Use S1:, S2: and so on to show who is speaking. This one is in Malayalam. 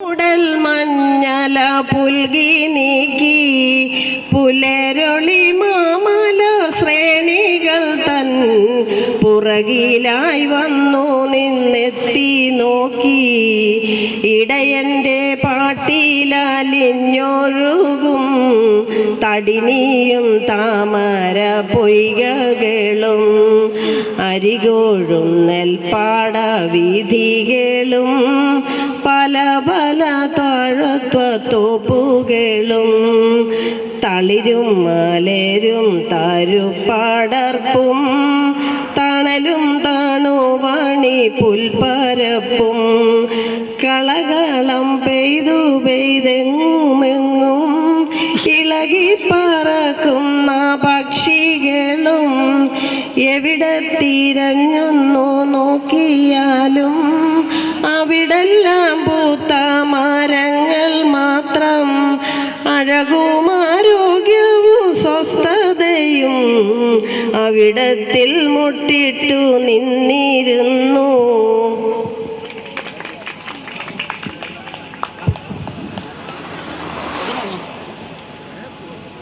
S1: ഉടൽ മഞ്ഞല പുൽകി നീക്കി പുലരൊളി പുറകിലായി വന്നു നിന്നെത്തി നോക്കി. ഇടയന്റെ പാട്ടിലലിഞ്ഞൊഴുകും തടിനിയും താമര പൊയ്കകളും. അരികോഴും നെൽപ്പാട വീതികളും പല പല താഴത്വത്തോപ്പുകളും തളിരും മലരും തരുപ്പാടർപ്പും തണലും താണുവാണി പുൽപ്പരപ്പും കളകളം പെയ്തു പെയ്തെങ്ങുമെങ്ങും ഇളകി പറക്കുന്ന പക്ഷികളും എവിടെ തിരഞ്ഞൊന്നു നോക്കിയാലും അഴകും ആരോഗ്യവും സ്വസ്ഥതയും അവിടത്തിൽ മുട്ടിട്ടു നിന്നിരുന്നു.